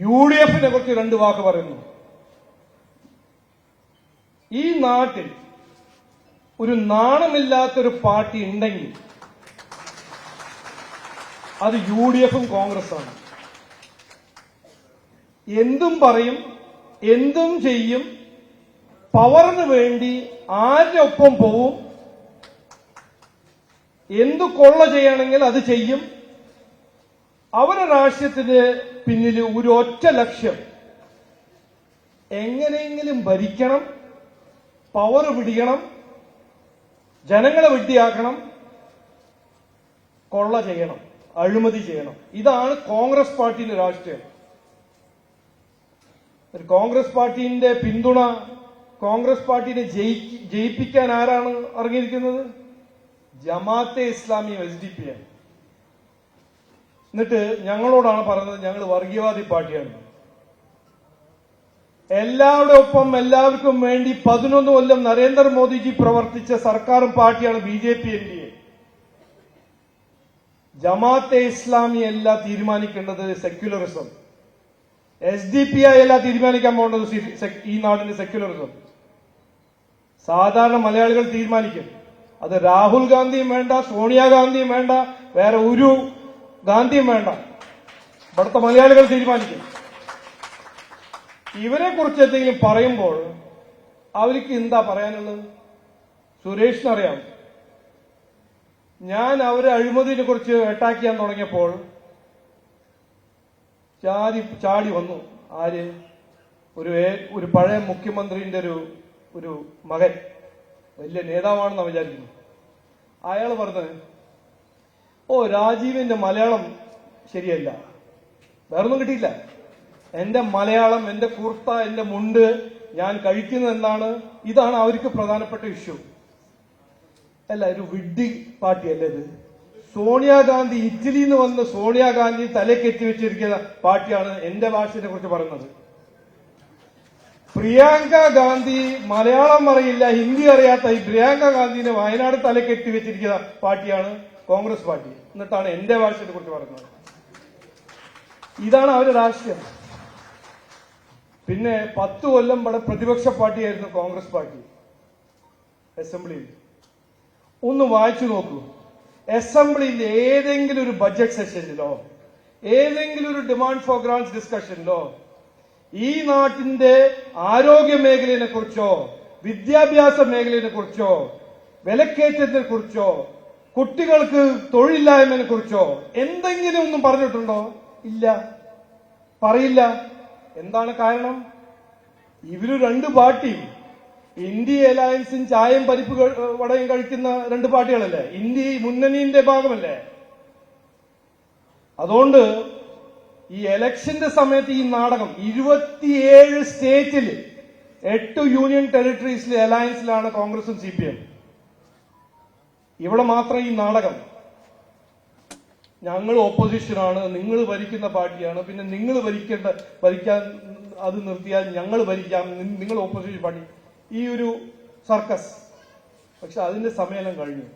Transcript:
U D എഫിനെ കുറിച്ച് രണ്ട് വാക്ക് പറയുന്നു. ഈ നാട്ടിൽ ഒരു നാണമില്ലാത്തൊരു പാർട്ടി ഉണ്ടെങ്കിൽ അത് യു ഡി എഫും കോൺഗ്രസ്സാണ്. എന്തും പറയും എന്തും ചെയ്യും പവറിന് വേണ്ടി ആരുടെ ഒപ്പം പോവും എന്തു കൊള്ള ചെയ്യണമെങ്കിൽ അത് ചെയ്യും അവരുടെ രാഷ്ട്രീയത്തിന് പിന്നിൽ ഒരു ഒറ്റ ലക്ഷ്യം. എങ്ങനെയെങ്കിലും ഭരിക്കണം പവർ പിടിക്കണം ജനങ്ങളെ വെട്ടിയാക്കണം കൊള്ള ചെയ്യണം അഴിമതി ചെയ്യണം. ഇതാണ് കോൺഗ്രസ് പാർട്ടിയുടെ രാഷ്ട്രീയം. കോൺഗ്രസ് പാർട്ടിന്റെ പിന്തുണ കോൺഗ്രസ് പാർട്ടിനെ ജയിപ്പിക്കാൻ ആരാണ് ഇറങ്ങിയിരിക്കുന്നത്? Jamaat-e Islami S D P ആണ്. എന്നിട്ട് ഞങ്ങളോടാണ് പറഞ്ഞത് ഞങ്ങൾ വർഗീയവാദി പാർട്ടിയാണ്. എല്ലാവരുടെ ഒപ്പം എല്ലാവർക്കും വേണ്ടി പതിനൊന്ന് കൊല്ലം നരേന്ദ്രമോദിജി പ്രവർത്തിച്ച സർക്കാരും പാർട്ടിയാണ് B J P N D A. Jamaat-e Islami അല്ല തീരുമാനിക്കേണ്ടത് secularism. S D P I അല്ല തീരുമാനിക്കാൻ പോകേണ്ടത് ഈ നാടിന്റെ സെക്യുലറിസം. സാധാരണ മലയാളികൾ തീരുമാനിക്കും. അത് രാഹുൽ ഗാന്ധിയും വേണ്ട സോണിയാഗാന്ധിയും വേണ്ട വേറെ ഒരു ഗാന്ധിയും വേണ്ട. ഇവിടുത്തെ മലയാളികൾ തീരുമാനിക്കും. ഇവരെ കുറിച്ച് എന്തെങ്കിലും പറയുമ്പോൾ അവർക്ക് എന്താ പറയാനുള്ളത്? സുരേഷിനറിയാം ഞാൻ അവരെ അഴിമതിനെ കുറിച്ച് അറ്റാക്ക് ചെയ്യാൻ തുടങ്ങിയപ്പോൾ ചാടി ചാടി വന്നു. ആര്? ഒരു ഒരു പഴയ മുഖ്യമന്ത്രിന്റെ ഒരു ഒരു മകൻ. വലിയ നേതാവാണെന്ന് വിചാരിക്കുന്നു. അയാൾ പറഞ്ഞത് ഓ രാജീവിന്റെ മലയാളം ശരിയല്ല. വേറൊന്നും കിട്ടിയില്ല. എന്റെ മലയാളം എന്റെ കുർത്ത എന്റെ മുണ്ട് ഞാൻ കഴിക്കുന്നത് എന്താണ് ഇതാണ് അവർക്ക് പ്രധാനപ്പെട്ട ഇഷ്യൂ അല്ല ഒരു വിഡ്ഡി പാർട്ടി അല്ലേ ഇത്? സോണിയാഗാന്ധി ഇറ്റലിയിൽ നിന്ന് വന്ന് സോണിയാഗാന്ധി തലക്കെത്തി വെച്ചിരിക്കുന്ന പാർട്ടിയാണ് എന്റെ ഭാഷയെ കുറിച്ച് പറയുന്നത്. പ്രിയങ്ക ഗാന്ധി മലയാളം അറിയില്ല ഹിന്ദി അറിയാത്ത ഈ പ്രിയങ്ക ഗാന്ധിനെ വയനാട് തലക്കെത്തി വെച്ചിരിക്കുന്ന പാർട്ടിയാണ് കോൺഗ്രസ് പാർട്ടി. എന്നിട്ടാണ് എന്റെ ഭാഷയെ കുറിച്ച് പറയുന്നത്. ഇതാണ് അവരുടെ രാഷ്ട്രീയം. പിന്നെ പത്ത് കൊല്ലം ഇവിടെ പ്രതിപക്ഷ പാർട്ടിയായിരുന്നു കോൺഗ്രസ് പാർട്ടി. അസംബ്ലിയിൽ. ഒന്ന് വായിച്ചു നോക്കൂ. അസംബ്ലിയിൽ ഏതെങ്കിലും ഒരു ബജറ്റ് സെഷനിലോ ഏതെങ്കിലും ഒരു ഡിമാൻഡ് ഫോർ ഗ്രാൻസ് ഡിസ്കഷനിലോ ഈ നാട്ടിന്റെ ആരോഗ്യ മേഖലയെ കുറിച്ചോ വിദ്യാഭ്യാസ മേഖലയെ കുറിച്ചോ വിലക്കയറ്റത്തിനെ കുറിച്ചോ കുട്ടികൾക്ക് തൊഴിലില്ലായ്മനെ കുറിച്ചോ എന്തെങ്കിലും ഒന്നും പറഞ്ഞിട്ടുണ്ടോ? ഇല്ല. പറയില്ല. എന്താണ് കാരണം? ഇവർ രണ്ട് പാർട്ടിയും ഇന്ത്യ അലയൻസും ചായയും പരിപ്പ് വടയും കഴിക്കുന്ന രണ്ട് പാർട്ടികളല്ലേ? ഇന്ത്യ മുന്നണിന്റെ ഭാഗമല്ലേ? അതുകൊണ്ട് ഈ എലക്ഷന്റെ സമയത്ത് ഈ നാടകം ഇരുപത്തിയേഴ് സ്റ്റേറ്റിൽ എട്ട് യൂണിയൻ ടെറിട്ടറീസിലെ അലയൻസിലാണ് കോൺഗ്രസും സി പി എം ഇവിടെ മാത്രം ഈ നാടകം. ഞങ്ങൾ ഓപ്പോസിഷനാണ് നിങ്ങൾ ഭരിക്കുന്ന പാർട്ടിയാണ് പിന്നെ നിങ്ങൾ ഭരിക്കേണ്ട ഭരിക്കാൻ അത് നിർത്തിയാൽ ഞങ്ങൾ ഭരിക്കാം നിങ്ങൾ ഓപ്പോസിഷൻ പാർട്ടി. ഈ ഒരു സർക്കസ് പക്ഷെ അതിന്റെ സമയം കഴിഞ്ഞു.